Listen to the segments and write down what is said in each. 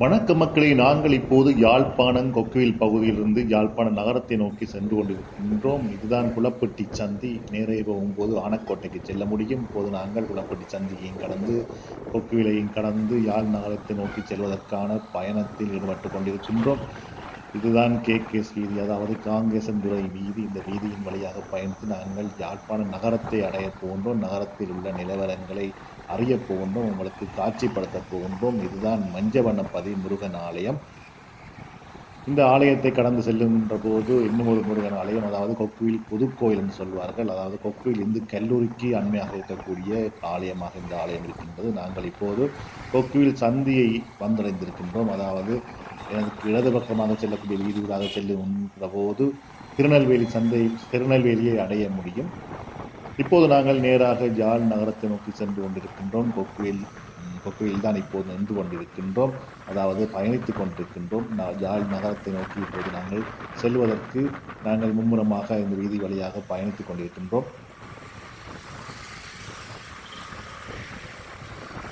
வணக்க மக்களை நாங்கள் இப்போது யாழ்ப்பாணம் கொக்குவில் பகுதியிலிருந்து யாழ்ப்பாணம் நகரத்தை நோக்கி சென்று கொண்டிருக்கின்றோம். இதுதான் குளப்பட்டி சந்தி. நேரே போகும்போது ஆனக்கோட்டைக்கு செல்ல முடியும். இப்போது நாங்கள் குளப்பட்டி சந்தியையும் கடந்து கொக்குவிலையும் கடந்து யாழ் நகரத்தை நோக்கி செல்வதற்கான பயணத்தில் ஈடுபட்டு கொண்டிருக்கின்றோம். இதுதான் கே. கேஸ் வீதி அதாவது காங்கேசன்துறை வீதி. இந்த வீதியின் வழியாக பயணித்து நாங்கள் யாழ்ப்பாணம் நகரத்தை அடைய போன்றோம் நகரத்தில் உள்ள நிலவரங்களை அறிய போகின்றோம் உங்களுக்கு காட்சிப்படுத்தப் போகின்றோம் இதுதான் மஞ்சவனப்பதி முருகன் ஆலயம். இந்த ஆலயத்தை கடந்து செல்லுகின்ற போது இன்னும் ஒரு முருகன் ஆலயம் அதாவது கொக்குவில் புதுக்கோயில் என்று சொல்வார்கள். அதாவது கொக்குவில் இந்து கல்லூரிக்கு அண்மையாக இருக்கக்கூடிய ஆலயமாக இந்த ஆலயம் இருக்கின்றது. நாங்கள் இப்போது கொக்குவில் சந்தியை வந்தடைந்திருக்கின்றோம். அதாவது எனக்கு இடது பக்கமாக செல்லக்கூடிய வீதிகளாக செல்லுகின்ற போது திருநெல்வேலி சந்தை திருநெல்வேலியை அடைய முடியும். இப்போது நாங்கள் நேராக ஜாழ் நகரத்தை நோக்கி சென்று கொண்டிருக்கின்றோம். கொக்குவில் கொக்குவில் தான் இப்போது நின்று கொண்டிருக்கின்றோம். அதாவது பயணித்துக் கொண்டிருக்கின்றோம். நா- ஜாழ் நகரத்தை நோக்கி இப்போது நாங்கள் செல்வதற்கு நாங்கள் மும்முரமாக இந்த வீதி வழியாக பயணித்துக் கொண்டிருக்கின்றோம்.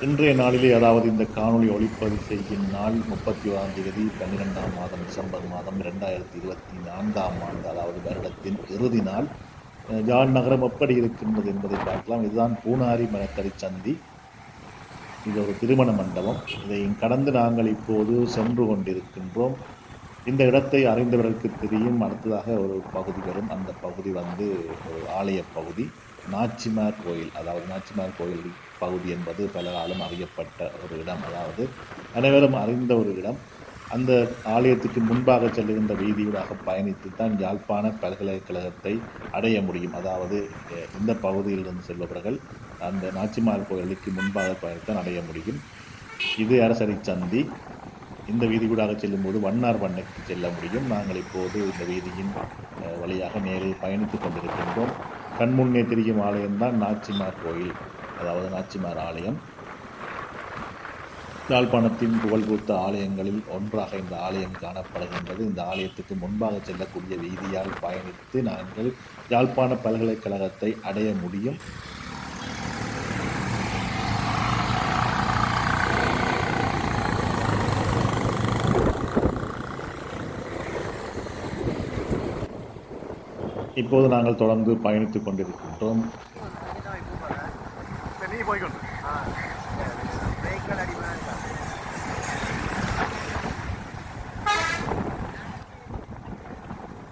இன்றைய நாளிலே அதாவது இந்த காணொளி ஒளிப்பதிவு செய்யும் நாள் முப்பத்தி ஓராம் தேதி பன்னிரெண்டாம் மாதம் டிசம்பர் மாதம் இரண்டாயிரத்தி இருபத்தி நான்காம் ஆண்டு அதாவது வருடத்தின் இறுதி நாள். ஜாழ் நகரம் எப்படி இருக்கின்றது என்பதை பார்க்கலாம். இதுதான் பூனாரி மரக்கறி சந்தி. இது ஒரு திருமண மண்டபம். இதை கடந்து நாங்கள் இப்போது சென்று கொண்டிருக்கின்றோம். இந்த இடத்தை அறிந்தவர்களுக்கு தெரியும். அடுத்ததாக ஒரு பகுதி வரும். அந்த பகுதி வந்து ஒரு ஆலய பகுதி. நாச்சிமார் கோயில். அதாவது நாச்சிமார் கோயில் பகுதி என்பது பலராலும் அறியப்பட்ட ஒரு இடம். அதாவது அனைவரும் அறிந்த ஒரு இடம். அந்த ஆலயத்துக்கு முன்பாக செல்லுகின்ற வீதியூடாக பயணித்து தான் யாழ்ப்பாண பல்கலைக்கழகத்தை அடைய முடியும். அதாவது இந்த பகுதியிலிருந்து செல்பவர்கள் அந்த நாச்சிமார் கோயிலுக்கு முன்பாக பயணித்தான் அடைய முடியும். இது அரசரை சந்தி. இந்த வீதியூடாக செல்லும்போது வண்ணார் பண்ணைக்கு செல்ல முடியும். நாங்கள் இப்போது இந்த வீதியின் வழியாக மேலே பயணித்துக் கொண்டிருக்கின்றோம். கண்முன்னே தெரியும் ஆலயம்தான் நாச்சிமார் கோயில். அதாவது நாச்சிமார் ஆலயம். யாழ்ப்பாணத்தின் புகழ்பூத்த ஆலயங்களில் ஒன்றாக இந்த ஆலயம் காணப்படுகின்றது. இந்த ஆலயத்துக்கு முன்பாக செல்லக்கூடிய வீதியால் பயணித்து நாங்கள் யாழ்ப்பாண பல்கலைக்கழகத்தை அடைய முடியும். இப்போது நாங்கள் தொடர்ந்து பயணித்துக் கொண்டிருக்கின்றோம்.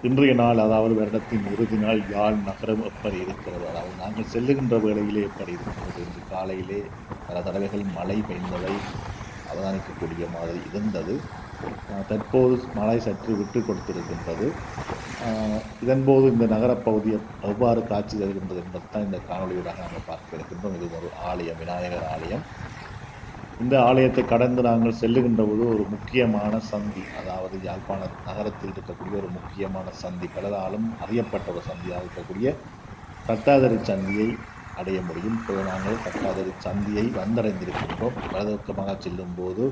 இன்றைய நாள் அதாவது வருடத்தின் இறுதி நாள் யாழ் நகரம் எப்படி இருக்கிறது? அதாவது நாங்கள் செல்லுகின்ற வேளையிலே எப்படி இருக்கிறது? இன்று காலையிலே பல தடவைகள் மழை பெய்ந்ததை அவதானிக்கக்கூடிய மாதிரி இருந்தது. தற்போது மழை சற்று விட்டு கொடுத்திருக்கின்றது. இதன்போது இந்த நகரப்பகுதி எவ்வாறு காட்சி தருகின்றது என்பதுதான் இந்த காணொலியூடாக நாங்கள் பார்க்க இருக்கின்றோம். இது ஒரு ஆலயம் விநாயகர் ஆலயம். இந்த ஆலயத்தை கடந்து நாங்கள் செல்லுகின்ற போது ஒரு முக்கியமான சந்தி அதாவது யாழ்ப்பாண நகரத்தில் இருக்கக்கூடிய ஒரு முக்கியமான சந்தி பலதாலும் அறியப்பட்ட ஒரு சந்தியாக இருக்கக்கூடிய தத்தாதரி சந்தியை அடைய முடியும். இப்போது நாங்கள் தத்தாதரி சந்தியை வந்தடைந்திருக்கின்றோம். வலதுக்கமாக செல்லும் போது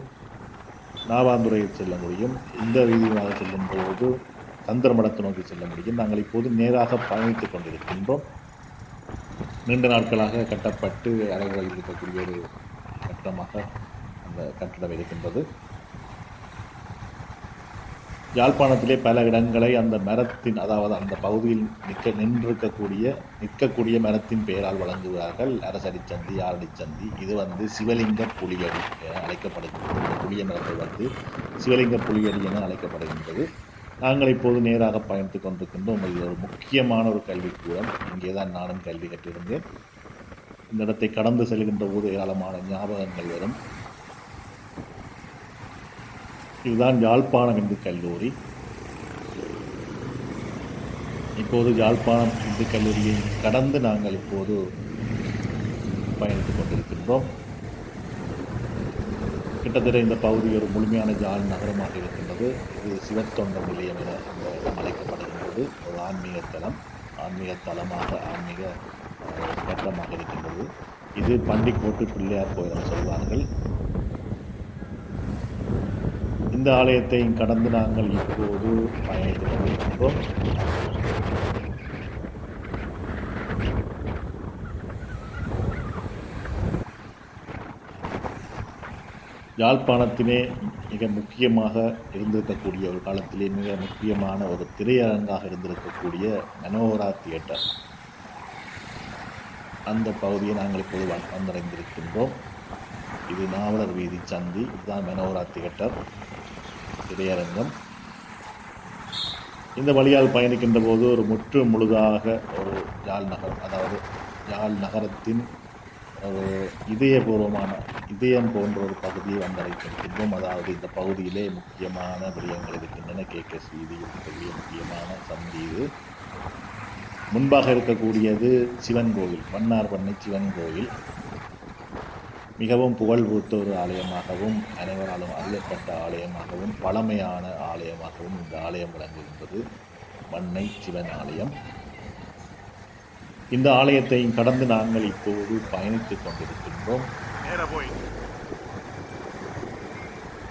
நாவாந்துறையில் செல்ல முடியும். இந்த வீதியாக செல்லும் போது தந்திரமடத்தை நோக்கி செல்ல முடியும். நாங்கள் இப்போது நேராக பயணித்துக் கொண்டிருக்கின்றோம். நீண்ட நாட்களாக கட்டப்பட்டு அறைகளில் இருக்கக்கூடிய ஒரு கட்டிடமாக அந்த கட்டிடம் இருக்கின்றது. யாழ்ப்பாணத்திலே பல இடங்களை அந்த மரத்தின் அதாவது அந்த பகுதியில் நிற்க நின்றிருக்கக்கூடிய நிற்கக்கூடிய மரத்தின் பெயரால் வழங்குகிறார்கள். அரசடிச்சந்தி ஆரடிச்சந்தி இது வந்து சிவலிங்க புலியடி என அழைக்கப்படுகின்றது. இந்த புளிய மரத்தை வந்து சிவலிங்க புலியடி என அழைக்கப்படுகின்றது. நாங்கள் இப்போது நேராக பயணித்துக் கொண்டிருக்கின்றோம். இது ஒரு முக்கியமான ஒரு கல்விக்கூடம். இங்கே தான் நானும் கல்வி கற்றிருந்தேன். இந்த இடத்தை கடந்து செல்கின்ற போது ஏராளமான ஞாபகங்கள் வரும். இதுதான் யாழ்ப்பாணம் இந்து கல்லூரி. இப்போது யாழ்ப்பாணம் இந்து கல்லூரியை கடந்து நாங்கள் இப்போது பயணித்துக் கொண்டிருக்கின்றோம். கிட்டத்தட்ட இந்த பகுதி ஒரு முழுமையான ஜால் நகரமாக இருக்கின்றது. இது சிவத்தொண்ட நிலையம் என இந்த இடம் அழைக்கப்படுகின்றது. ஒரு ஆன்மீக தலம். ஆன்மீக தலமாக ஆன்மீக அஹ், இருக்கின்றது. இது பண்டிக்கோட்டு பிள்ளையார் கோயில் சொல்வார்கள். இந்த ஆலயத்தை கடந்து நாங்கள் இப்போது பயணித்துக் கொண்டிருக்கின்றோம். யாழ்ப்பாணத்திலே மிக முக்கியமாக இருந்திருக்கக்கூடிய ஒரு காலத்திலே மிக முக்கியமான ஒரு திரையரங்காக இருந்திருக்கக்கூடிய மனோகரா தியேட்டர். அந்த பகுதியை நாங்கள் இப்போது வந்தடைந்திருக்கின்றோம். இது நாவலர் வீதி சந்தி இதுதான் மெனோரா தியேட்டர் திரையரங்கம் இந்த வழியால் பயணிக்கின்ற போது ஒரு முற்று முழுதாக ஒரு யாழ் நகரம் அதாவது யாழ் நகரத்தின் ஒரு இதயபூர்வமான இதயம் போன்ற ஒரு பகுதியை வந்தடைந்திருக்கின்றோம். அதாவது இந்த பகுதியிலே முக்கியமான விடயங்கள் இருக்கின்றன. கே கே வீதி பெரிய முக்கியமான சந்தி இது. முன்பாக இருக்கக்கூடியது சிவன் கோவில் மன்னார் பண்ணை சிவன் கோவில். மிகவும் புகழ் பூத்த ஒரு ஆலயமாகவும் அனைவராலும் அறியப்பட்ட ஆலயமாகவும் பழமையான ஆலயமாகவும் இந்த ஆலயம் விளங்குகின்றது. மண்ணை சிவன் ஆலயம். இந்த ஆலயத்தை கடந்து நாங்கள் இப்போது பயணித்துக் கொண்டிருக்கின்றோம்.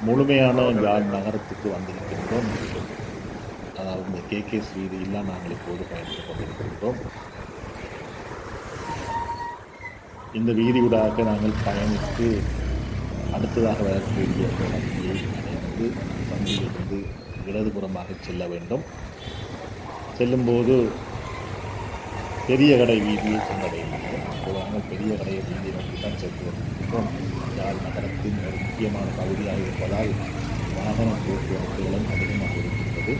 முழுமையான யாழ் நகரத்துக்கு வந்திருக்கின்றோம். அதாவது இந்த கே கே வீதியெல்லாம் நாங்கள் இப்போது பயணித்துக் கொண்டிருக்கின்றோம். இந்த வீதியூடாக நாங்கள் பயணித்து அடுத்ததாக வரக்கூடிய வண்டியை அடைந்து வண்டியிலிருந்து இடதுபுறமாக செல்ல வேண்டும். செல்லும்போது பெரிய கடை வீதியை சென்றடைய வேண்டும் பெரிய கடை வீதியை நோக்கி தான் சென்று கொண்டிருக்கிறோம் யாழ் நகரத்தின் ஒரு முக்கியமான பகுதியாக இருப்பதால் வாகன போக்குவரத்துகளும் அதிகமாக இருக்கின்றது.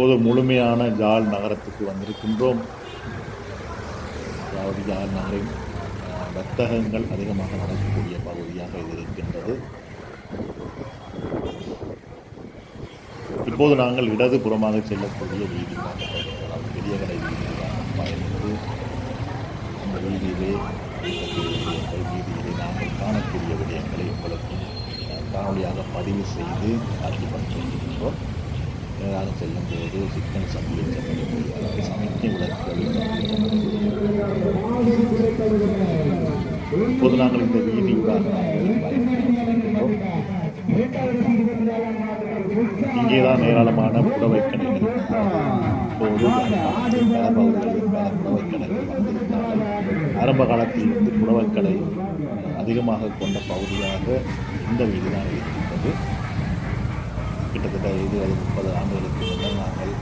இப்போது முழுமையான ஜால் நகரத்துக்கு வந்திருக்கின்றோம். அதாவது ஜால் நகரின் வர்த்தகங்கள் அதிகமாக நடக்கக்கூடிய பகுதியாக இது இருக்கின்றது. இப்போது நாங்கள் இடதுபுறமாக செல்லக்கூடிய வீதி அதாவது பெரிய கடை வீதியாக பயணித்து அந்த வீதியிலே விடயங்கள் வீதியிலே நாங்கள் காணக்கூடிய விடயங்களை உங்களுக்கு காணொலியாக பதிவு செய்து காட்சிப்படுத்துகின்றோம் மேலாக செல்லும் போது சிக்கன் சமையல் அதாவது சமைக்க விளக்குகளில் இப்போது நாங்கள் இந்த வீதியூடாக இங்கேதான் ஏராளமான புடவை கடைகள் இப்போது பல பகுதிகளில் பல புடவை கடைகள் வந்திருந்தார்கள் ஆரம்ப காலத்தில் இருந்து புடவை கடை அதிகமாக கொண்ட பகுதியாக இந்த வீதிதான் இருக்கின்றது. கிட்டத்தட்ட இருபது முப்பது ஆண்டுகளுக்கு முன்னர் நாங்கள்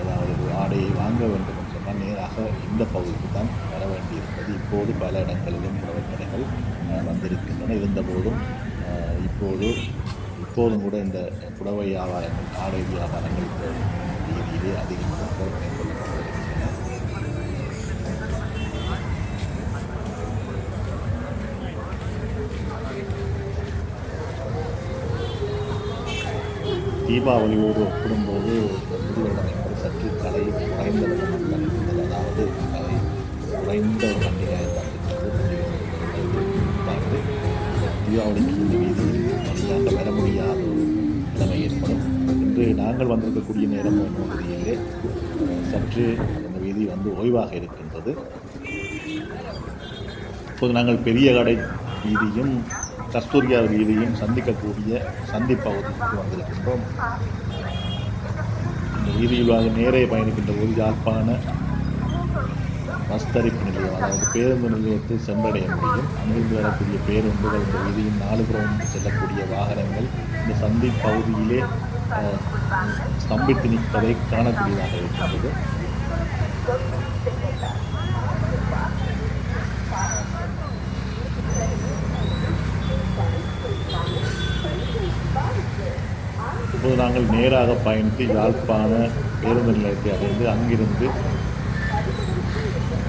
ஏதாவது ஒரு ஆடையை வாங்க வேண்டும் என்று சொன்னால் நேராக இந்த பகுதிக்கு தான் வர வேண்டியிருப்பது. இப்போது பல இடங்களிலும் புடவை கடைகள் வந்திருக்கின்றன. இருந்தபோதும் இப்போது இப்போதும் கூட இந்த புடவை வியாபாரங்கள் ஆடை வியாபாரங்கள் ரீதியிலே அதிகமாக மேற்கொள்ள தீபாவளியோடு ஒப்பிடும்போது புது வருடம் சற்று கலை குறைந்த அதாவது கலை குறைந்த ஒரு பண்டிகையாக பார்த்து தீபாவளிக்கு இந்த வீதியில் வழியாக வர முடியாத ஒரு நிலைமை ஏற்படும் இன்று நாங்கள் வந்திருக்கக்கூடிய நேரம் பகுதியிலே சற்று அந்த வீதி வந்து ஓய்வாக இருக்கின்றது. இப்போது நாங்கள் பெரிய கடை வீதியும் கஸ்தூரியா வீதியும் சந்திக்கக்கூடிய சந்திப்பகுதிக்கு வந்திருக்கின்றோம். இந்த வீதியிலாக நேரே பயணிக்கின்ற போது யாழ்ப்பாண பஸ்தரிப்பு நிலையம் அதாவது பேருந்து நிலையத்தை சென்றடைய முடியும். அங்கிருந்து வரக்கூடிய பேருந்துகள் இந்த வீதியின் நாலுபுறம் செல்லக்கூடிய வாகனங்கள் இந்த சந்தி பகுதியிலே ஸ்தம்பித்து நிற்பதை காணக்கூடியதாக இருக்கின்றது. இப்போது நாங்கள் நேராக பயணித்து யாழ்ப்பாண பேருந்து நிலையத்தை அடைந்து அங்கிருந்து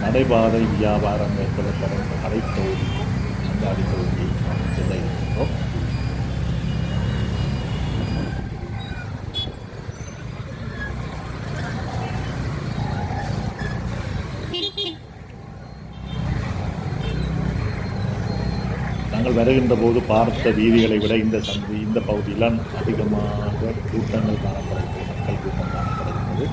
நடைபாதை வியாபாரம் மேற்கொள்ளப்படும் அடைப்பகுதி அந்த அடிப்பகுதியை நாம் செல்ல இருக்கிறோம் நாங்கள் வருகின்ற போது பார்த்த வீதிகளை விட இந்த சந்தி இந்த பகுதியிலாம் அதிகமாக கூட்டங்கள் காணப்படுகிறது மக்கள் கூட்டம் காணப்படுகிறது.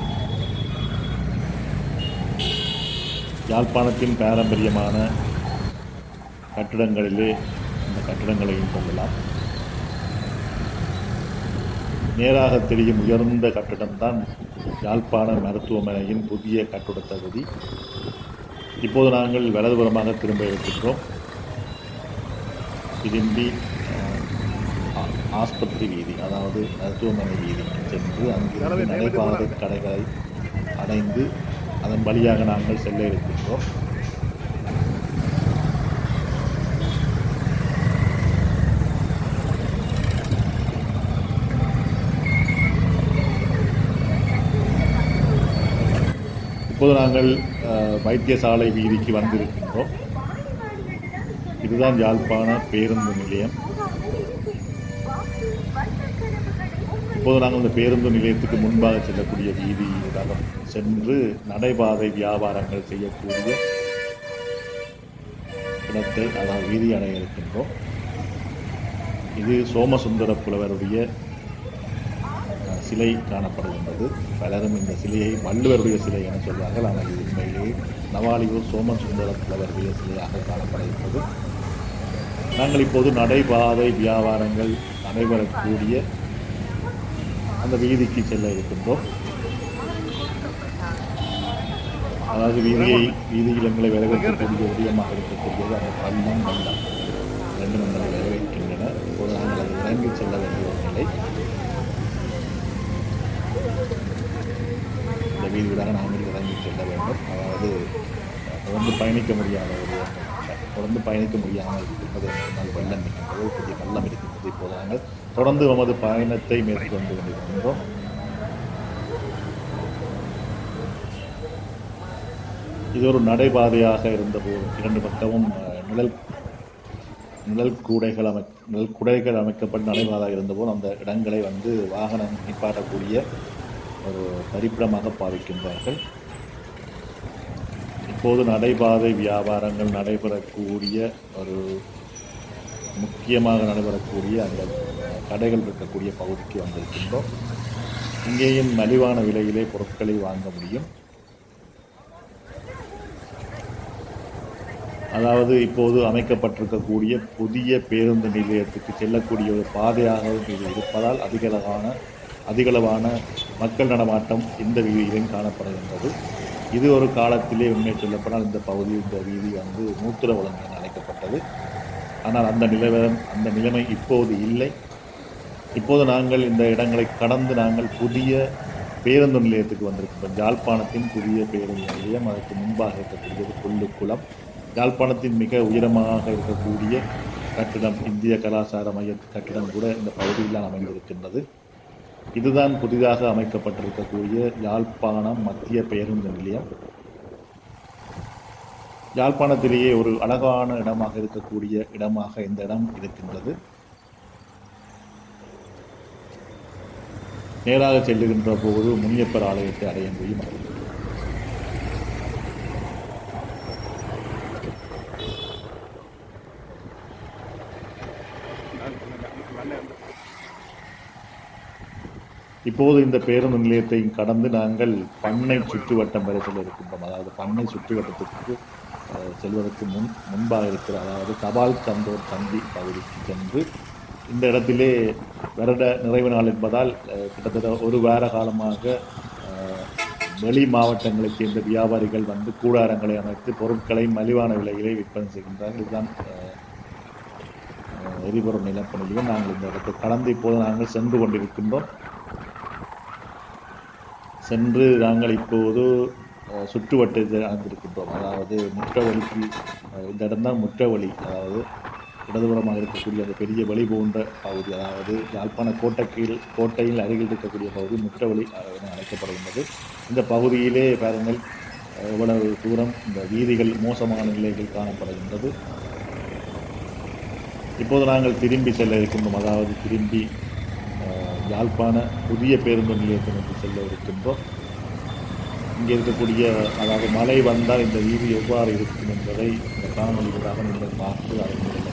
யாழ்ப்பாணத்தின் பாரம்பரியமான கட்டிடங்களிலே இந்த கட்டிடங்களையும் சொல்லலாம் நேராக தெரியும் உயர்ந்த கட்டிடம்தான் யாழ்ப்பாண மருத்துவமனையின் புதிய கட்டுட தகுதி இப்போது நாங்கள் வலதுபுறமாக திரும்ப இருக்கின்றோம். திரும்பி ஆஸ்பத்திரி வீதி அதாவது மருத்துவமனை வீதிக்கு சென்று அங்கிருந்து நடைபாதை கடைகளை அடைந்து அதன் வழியாக நாங்கள் செல்ல இருக்கின்றோம். இப்போது நாங்கள் வைத்தியசாலை வீதிக்கு வந்திருக்கின்றோம். இதுதான் யாழ்ப்பாண பேருந்து நிலையம். இப்போது நாங்கள் இந்த பேருந்து நிலையத்துக்கு முன்பாக செல்லக்கூடிய வீதி ரகம் சென்று நடைபாதை வியாபாரங்கள் செய்யக்கூடிய இடத்தை அதாவது வீதி அடைய இருக்கின்றோம். இது சோமசுந்தர புலவருடைய சிலை காணப்படுகின்றது. பலரும் இந்த சிலையை வள்ளுவருடைய சிலை என சொல்வார்கள். ஆனால் இது உண்மையிலேயே நவாலியூர் சோமசுந்தர புலவருடைய சிலையாக காணப்படுகின்றது. நாங்கள் இப்போது நடைபாதை வியாபாரங்கள் நடைபெறக்கூடிய அந்த வீதிக்கு செல்ல இருக்கின்றோம். அதாவது வீதியை வீதியில் எங்களை வரவேற்கக்கூடிய விடயமாக இருக்கக்கூடியது. அந்த பள்ளம் வெள்ளம் ரெண்டு எங்களை வரவேற்கின்றன இப்போது நாங்கள் அதை இறங்கி செல்ல வேண்டிய ஒரு நிலை இந்த வீதியிலாக நாங்கள் இறங்கி செல்ல வேண்டும். அதாவது தொடர்ந்து பயணிக்க முடியாத ஒரு தொடர்ந்து பயணிக்க முடியாமல் இருப்பது நாங்கள் வெள்ளம் இருக்கின்றது ஒரு புதிய வெள்ளம் இருக்கின்றது இப்போது நாங்கள் தொடர்ந்து நமது பயணத்தை மேற்கொண்டு கொண்டிருக்கின்றோம். இது ஒரு நடைபாதையாக இருந்தபோது இரண்டு பக்கமும் நிழல் நிழல் கூடைகள் அமை நிழல் குடைகள் அமைக்கப்பட்டு நடைபாதையாக இருந்தபோது அந்த இடங்களை வந்து வாகனம் நிப்பாட்டக்கூடிய ஒரு தரிப்பிடமாக பாவிக்கின்றார்கள். இப்போது நடைபாதை வியாபாரங்கள் நடைபெறக்கூடிய ஒரு முக்கியமாக நடைபெறக்கூடிய அந்த கடைகள் இருக்கக்கூடிய பகுதிக்கு வந்திருக்கின்றோம். இங்கேயும் மலிவான விலையிலே பொருட்களை வாங்க முடியும். அதாவது இப்போது அமைக்கப்பட்டிருக்கக்கூடிய புதிய பேருந்து நிலையத்துக்கு செல்லக்கூடிய ஒரு பாதையாகவும் இது இருப்பதால் அதிகளவான அதிகளவான மக்கள் நடமாட்டம் இந்த வீதியிலும் காணப்படுகின்றது. இது ஒரு காலத்திலே உண்மை சொல்லப்படால் இந்த பகுதி இந்த வீதி வந்து மூத்திரவளம் என அழைக்கப்பட்டது. ஆனால் அந்த நிலவரம் அந்த நிலைமை இப்போது இல்லை. இப்போது நாங்கள் இந்த இடங்களை கடந்து நாங்கள் புதிய பேருந்து நிலையத்துக்கு வந்திருக்கின்றோம். யாழ்ப்பாணத்தின் புதிய பேருந்து நிலையம் அதற்கு முன்பாக இருக்கக்கூடியது புல்லுக்குளம் யாழ்ப்பாணத்தின் மிக உயரமாக இருக்கக்கூடிய கட்டிடம் இந்திய கலாச்சார மைய கட்டிடம் கூட இந்த பகுதியில் அமைந்திருக்கின்றது. இதுதான் புதிதாக அமைக்கப்பட்டிருக்கக்கூடிய யாழ்ப்பாணம் மத்திய பேருந்து நிலையம். யாழ்ப்பாணத்திலேயே ஒரு அழகான இடமாக இருக்கக்கூடிய இடமாக இந்த இடம் இருக்கின்றது. நேராக செல்லுகின்ற போது முனியப்பர் ஆலயத்தை அடைய முடியும். இப்போது இந்த பேருந்து நிலையத்தையும் கடந்து நாங்கள் பண்ணை சுற்றுவட்டம் வரை செல்ல இருக்கின்றோம். அதாவது பண்ணை சுற்றுவட்டத்திற்கு செல்வதற்கு முன் முன்பாக இருக்கிற அதாவது தபால் தந்தோர் தந்தி பகுதிக்கு சென்று இந்த இடத்திலே வருட நிறைவு நாள் என்பதால் கிட்டத்தட்ட ஒரு வார காலமாக வெளி மாவட்டங்களைச் சேர்ந்த வியாபாரிகள் வந்து கூடாரங்களை அமைத்து பொருட்களை மலிவான விலையிலே விற்பனை செய்கின்றார்கள். இதுதான் எரிபொருள் நிலப்பணியிலும் நாங்கள் இந்த இடத்தை கடந்து இப்போது நாங்கள் சென்று கொண்டிருக்கின்றோம். சென்று நாங்கள் இப்போது சுற்றுவட்டத்தில் சுற்றுவட்டத்தை அதாவது முற்றவழிக்கு இந்த இடம்தான் முற்றவழி. அதாவது இடதுபுறமாக இருக்கக்கூடிய அந்த பெரிய வழி போன்ற பகுதி அதாவது யாழ்ப்பாண கோட்டைக்கீழ் கோட்டையில் அருகில் இருக்கக்கூடிய பகுதி முற்றவழி என அழைக்கப்படுகின்றது. இந்த பகுதியிலே பாருங்கள் எவ்வளவு தூரம் இந்த வீதிகள் மோசமான நிலைகள் காணப்படுகின்றது. இப்போது நாங்கள் திரும்பி செல்ல இருக்கின்றோம். அதாவது திரும்பி யாழ்ப்பாண புதிய பேருந்து நிலையத்தை செல்ல இருக்கின்றோம் இங்கே இருக்கக்கூடிய அதாவது மழை வந்தால் இந்த வீதி எவ்வாறு இருக்கும் என்பதை இந்த காணொலிகளாக நீங்கள் பார்த்து அறிந்து கொள்ள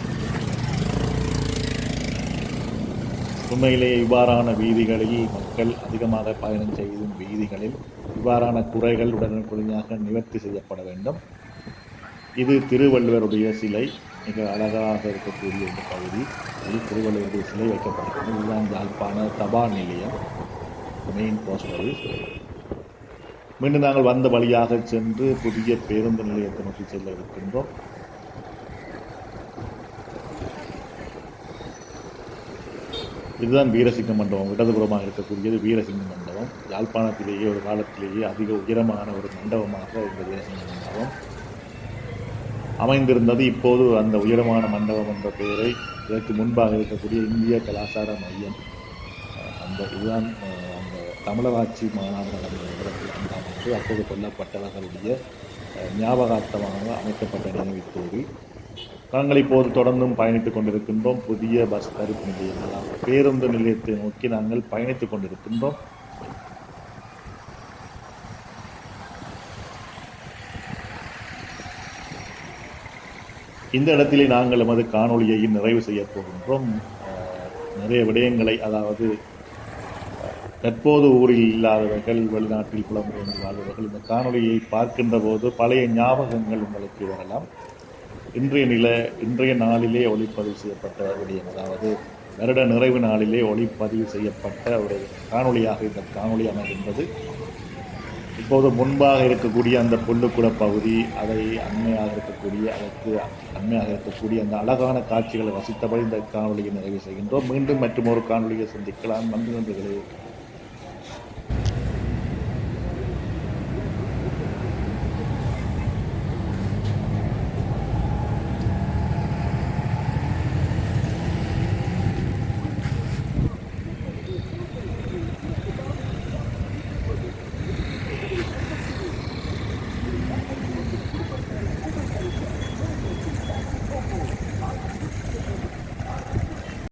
உண்மையிலேயே இவ்வாறான வீதிகளில் மக்கள் அதிகமாக பயணம் செய்யும் வீதிகளில் இவ்வாறான குறைகள் உடனுக்குடனாக நிவர்த்தி செய்யப்பட வேண்டும். இது திருவள்ளுவருடைய சிலை மிக அழகாக இருக்கக்கூடிய இந்த பகுதி. இது திருவள்ளுவருடைய சிலை வைக்கப்பட்டிருக்கிறது. இதுதான் யாழ்ப்பாண தபால் நிலையம் மெயின் போஸ்ட் ஆஃபீஸ் மீண்டும் நாங்கள் வந்த வழியாக சென்று புதிய பேருந்து நிலையத்தை நோக்கி செல்ல இருக்கின்றோம். இதுதான் வீரசிங்க மண்டபம். இடதுபுறமாக இருக்கக்கூடியது வீரசிங்க மண்டபம். யாழ்ப்பாணத்திலேயே ஒரு காலத்திலேயே அதிக உயரமான ஒரு மண்டபமாக இந்த வீரசிங்க மண்டபம். அமைந்திருந்தது. இப்போது அந்த உயரமான மண்டபம் என்ற பெயரை இதற்கு முன்பாக இருக்கக்கூடிய இந்திய கலாச்சார மையம். அந்த இதுதான் அந்த தமிழராட்சி மாநாடு நடந்த இடத்தில் அந்த அமைப்பு அப்போது கொல்லப்பட்டவர்களுடைய ஞாபகார்த்தமாக அமைக்கப்பட்ட நினைவுத்தோடு நாங்கள் இப்போது தொடர்ந்தும் பயணித்துக் கொண்டிருக்கின்றோம். புதிய பஸ் தரிப்பு நிலையம் பேருந்து நிலையத்தை நோக்கி நாங்கள் பயணித்துக் கொண்டிருக்கின்றோம். இந்த இடத்திலே நாங்கள் எமது காணொளியை நிறைவு செய்ய போகின்றோம். நிறைய விடயங்களை அதாவது தற்போது ஊரில் இல்லாதவர்கள் வெளிநாட்டில் புலம்பெயர்ந்து வாழ்பவர்கள் இந்த காணொலியை பார்க்கின்ற போது பழைய ஞாபகங்கள் உங்களுக்கு வரலாம். இன்றைய நில இன்றைய நாளிலே ஒளிப்பதிவு செய்யப்பட்ட விடயம் அதாவது வருட நிறைவு நாளிலே ஒளிப்பதிவு செய்யப்பட்ட ஒரு காணொலியாக இந்த காணொலி அமைகின்றது. இப்போது முன்பாக இருக்கக்கூடிய அந்த புல்லுக்குள பகுதி அதை அண்மையாக இருக்கக்கூடிய அதற்கு அண்மையாக இருக்கக்கூடிய அந்த அழகான காட்சிகளை ரசித்தபடி இந்த காணொலியை நிறைவு செய்கின்றோம். மீண்டும் மற்றும் ஒரு காணொளியை சந்திக்கலாம். நன்றி நன்றிகளே